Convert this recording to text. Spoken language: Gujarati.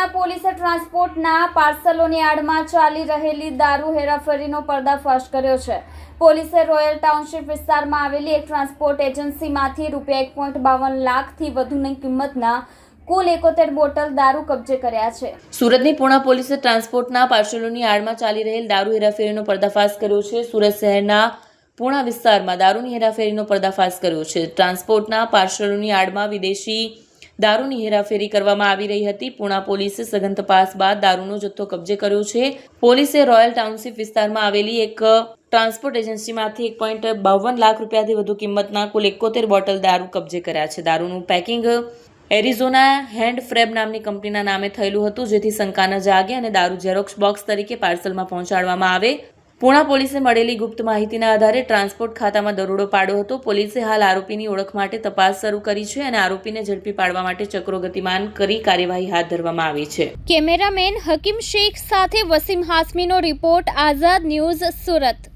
પુણા પોલીસે ટ્રાન્સપોર્ટના પાર્સલોની આડમાં ચાલી રહેલી દારૂ હેરાફેરીનો પર્દાફાશ કર્યો છે. પોલીસે રોયલ ટાઉનશીપ વિસ્તારમાં આવેલી એક ટ્રાન્સપોર્ટ એજન્સીમાંથી રૂપિયા એક પોઈન્ટ બાવન લાખથી વધુની કિંમતના કુલ એકોતેર બોટલ દારૂ કબજે કર્યા છે. સુરતની પૂણા પોલીસે ટ્રાન્સપોર્ટના પાર્સલોની આડમાં ચાલી રહેલ દારૂ હેરાફેરીનો પર્દાફાશ કર્યો છે. સુરત શહેરના પૂણા વિસ્તારમાં દારૂની હેરાફેરીનો પર્દાફાશ કર્યો છે. ટ્રાન્સપોર્ટના પાર્સલોની આડમાં વિદેશી દારૂની હેરાફેરી કરવામાં આવી રહી હતી. પૂણા પોલીસે સઘન તપાસ બાદ દારૂનો જથ્થો કબજે કર્યો છે. પોલીસે રોયલ ટાઉનશીપ વિસ્તારમાં આવેલી એક ટ્રાન્સપોર્ટ એજન્સીમાંથી એક પોઈન્ટ બાવન લાખ રૂપિયાથી વધુ કિંમતના કુલ એકોતેર બોટલ દારૂ કબજે કર્યા છે. દારૂનું પેકિંગ એરિઝોના હેન્ડ ફ્રેબ નામની કંપનીના નામે થયેલું હતું, જેથી શંકાના જાગે અને દારૂ ઝેરોક્સ બોક્સ તરીકે પાર્સલમાં પહોંચાડવામાં આવે. પૂણા પોલીસે મળેલી ગુપ્ત માહિતીના આધારે ટ્રાન્સપોર્ટ ખાતામાં દરોડો પાડ્યો હતો. પોલીસે હાલ આરોપીની ઓળખ માટે તપાસ શરૂ કરી છે અને આરોપીને ઝડપી પાડવા માટે ચક્રો ગતિમાન કરી કાર્યવાહી હાથ ધરવામાં આવી છે. કેમેરામેન હકીમ શેખ સાથે વસીમ હાસમીનો રિપોર્ટ, આઝાદ ન્યૂઝ સુરત.